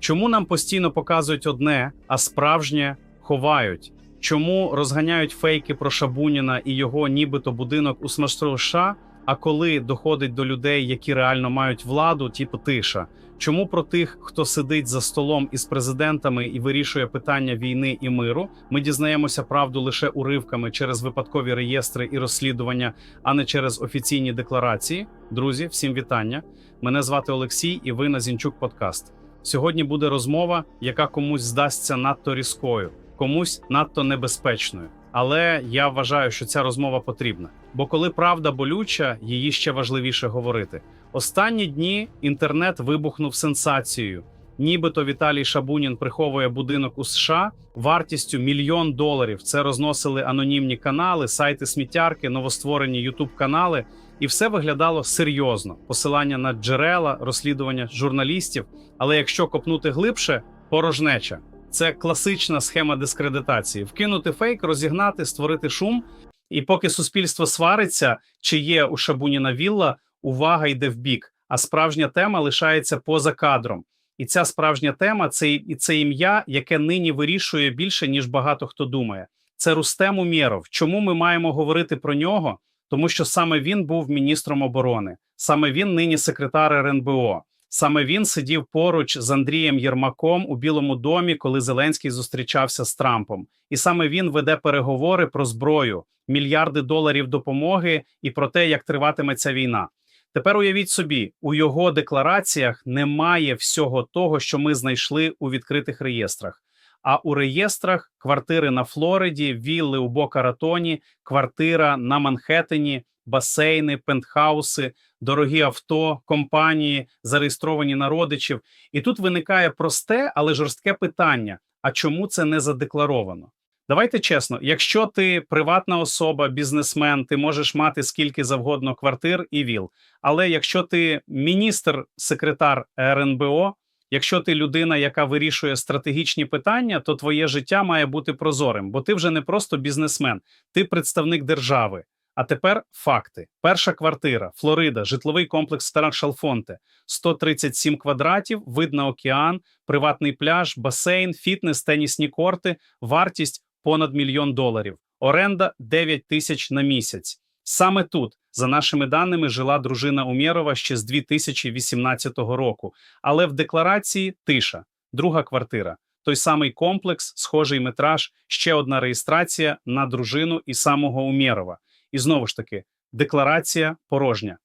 Чому нам постійно показують одне, а справжнє ховають? Чому розганяють фейки про Шабуніна і його нібито будинок у США, а коли доходить до людей, які реально мають владу, типу тиша? Чому про тих, хто сидить за столом із президентами і вирішує питання війни і миру, ми дізнаємося правду лише уривками через випадкові реєстри і розслідування, а не через офіційні декларації? Друзі, всім вітання! Мене звати Олексій, і ви на Зінчук Подкаст. Сьогодні буде розмова, яка комусь здасться надто різкою, комусь надто небезпечною. Але я вважаю, що ця розмова потрібна. Бо коли правда болюча, її ще важливіше говорити. Останні дні інтернет вибухнув сенсацією. Нібито Віталій Шабунін приховує будинок у США вартістю мільйон доларів. Це розносили анонімні канали, сайти сміттярки, новостворені ютуб канали, і все виглядало серйозно. Посилання на джерела, розслідування журналістів. Але якщо копнути глибше, порожнеча. Це класична схема дискредитації: вкинути фейк, розігнати, створити шум. І поки суспільство свариться, чи є у Шабуніна вілла, увага йде в бік, а справжня тема лишається поза кадром. І ця справжня тема це і це ім'я, яке нині вирішує більше ніж багато хто думає. Це Рустем Умєров. Чому ми маємо говорити про нього? Тому що саме він був міністром оборони, саме він нині секретар РНБО. Саме він сидів поруч з Андрієм Єрмаком у Білому домі, коли Зеленський зустрічався з Трампом, і саме він веде переговори про зброю, мільярди доларів допомоги і про те, як триватиме ця війна. Тепер уявіть собі, у його деклараціях немає всього того, що ми знайшли у відкритих реєстрах. А у реєстрах квартири на Флориді, вілли у Бока-Ратоні, квартира на Манхеттені, басейни, пентхауси, дорогі авто, компанії, зареєстровані на родичів. І тут виникає просте, але жорстке питання: а чому це не задекларовано? Давайте чесно, якщо ти приватна особа, бізнесмен, ти можеш мати скільки завгодно квартир і віл. Але якщо ти міністр, секретар РНБО, якщо ти людина, яка вирішує стратегічні питання, то твоє життя має бути прозорим, бо ти вже не просто бізнесмен, ти представник держави. А тепер факти: перша квартира, Флорида, житловий комплекс Стара Шалфонте, 137 квадратів, вид на океан, приватний пляж, басейн, фітнес, тенісні корти, вартість понад мільйон доларів, оренда 9 тисяч на місяць. Саме тут, за нашими даними, жила дружина Умєрова ще з 2018 року. Але в декларації тиша, друга квартира, той самий комплекс, схожий метраж, ще одна реєстрація на дружину і самого Умєрова. І знову ж таки, декларація порожня.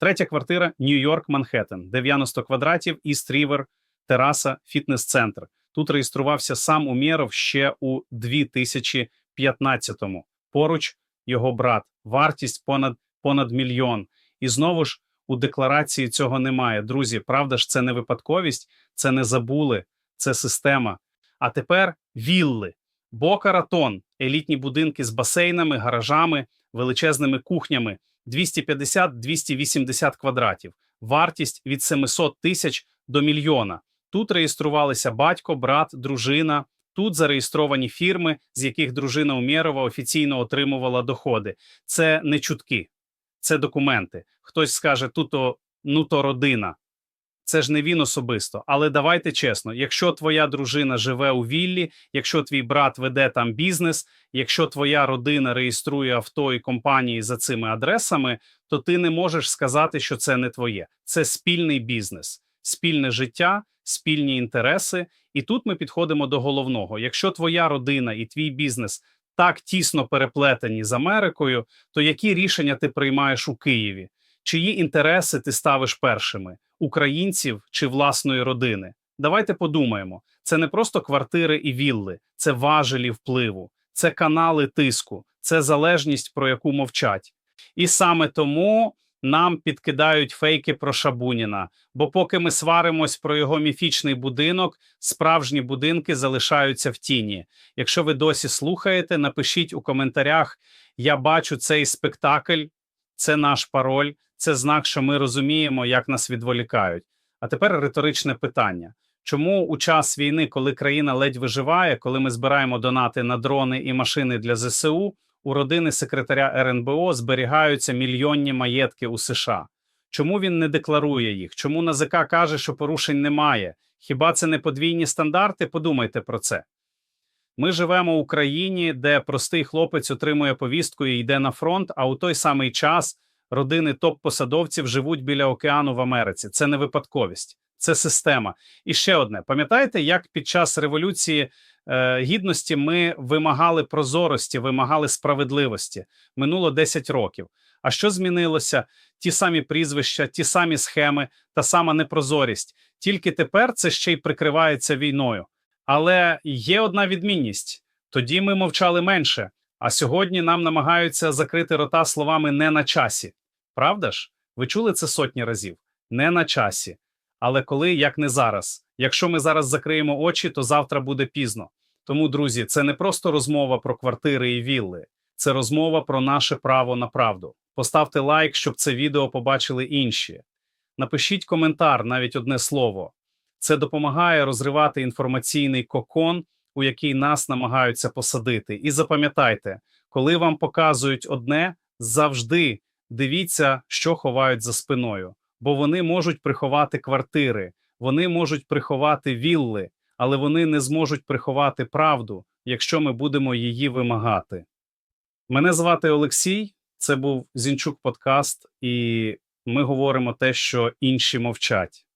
Третя квартира Нью-Йорк, Манхеттен, 90 квадратів, Іст Рівер, тераса, фітнес-центр. Тут реєструвався сам Умєров ще у 2015-му. Поруч його брат, вартість понад понад мільйон. І знову ж у декларації цього немає. Друзі, правда ж, це не випадковість, це не забули, це система. А тепер вілли, Бока Ратон, елітні будинки з басейнами, гаражами, величезними кухнями, 250-280 квадратів, вартість від 700 тисяч до мільйона. Тут реєструвалися батько, брат, дружина. Тут зареєстровані фірми, з яких дружина Умєрова офіційно отримувала доходи. Це не чутки, це документи. Хтось скаже, тут ну то родина. Це ж не він особисто. Але давайте чесно: якщо твоя дружина живе у віллі, якщо твій брат веде там бізнес, якщо твоя родина реєструє авто і компанії за цими адресами, то ти не можеш сказати, що це не твоє. Це спільний бізнес, спільне життя, спільні інтереси. І тут ми підходимо до головного: якщо твоя родина і твій бізнес так тісно переплетені з Америкою, то які рішення ти приймаєш у Києві? Чиї інтереси ти ставиш першими українців чи власної родини? Давайте подумаємо: це не просто квартири і вілли, це важелі впливу, це канали тиску, це залежність, про яку мовчать. І саме тому нам підкидають фейки про Шабуніна. Бо поки ми сваримось про його міфічний будинок, справжні будинки залишаються в тіні. Якщо ви досі слухаєте, напишіть у коментарях: я бачу цей спектакль, це наш пароль, це знак, що ми розуміємо, як нас відволікають. А тепер риторичне питання. Чому у час війни, коли країна ледь виживає, коли ми збираємо донати на дрони і машини для ЗСУ, у родини секретаря РНБО зберігаються мільйонні маєтки у США? Чому він не декларує їх? Чому НАЗК каже, що порушень немає? Хіба це не подвійні стандарти? Подумайте про це. Ми живемо в Україні, де простий хлопець отримує повістку і йде на фронт, а у той самий час родини топ-посадовців живуть біля океану в Америці. Це не випадковість, це система. І ще одне: пам'ятаєте, як під час революції е, гідності ми вимагали прозорості, вимагали справедливості? Минуло 10 років. А що змінилося? Ті самі прізвища, ті самі схеми, та сама непрозорість. Тільки тепер це ще й прикривається війною. Але є одна відмінність: тоді ми мовчали менше, а сьогодні нам намагаються закрити рота словами не на часі. Правда ж? Ви чули це сотні разів? Не на часі. Але коли, як не зараз. Якщо ми зараз закриємо очі, то завтра буде пізно. Тому, друзі, це не просто розмова про квартири і вілли, це розмова про наше право на правду. Поставте лайк, щоб це відео побачили інші. Напишіть коментар, навіть одне слово. Це допомагає розривати інформаційний кокон, у який нас намагаються посадити. І запам'ятайте, коли вам показують одне, завжди дивіться, що ховають за спиною, бо вони можуть приховати квартири, вони можуть приховати вілли, але вони не зможуть приховати правду, якщо ми будемо її вимагати. Мене звати Олексій. Це був Зінчук Подкаст, і ми говоримо те, що інші мовчать.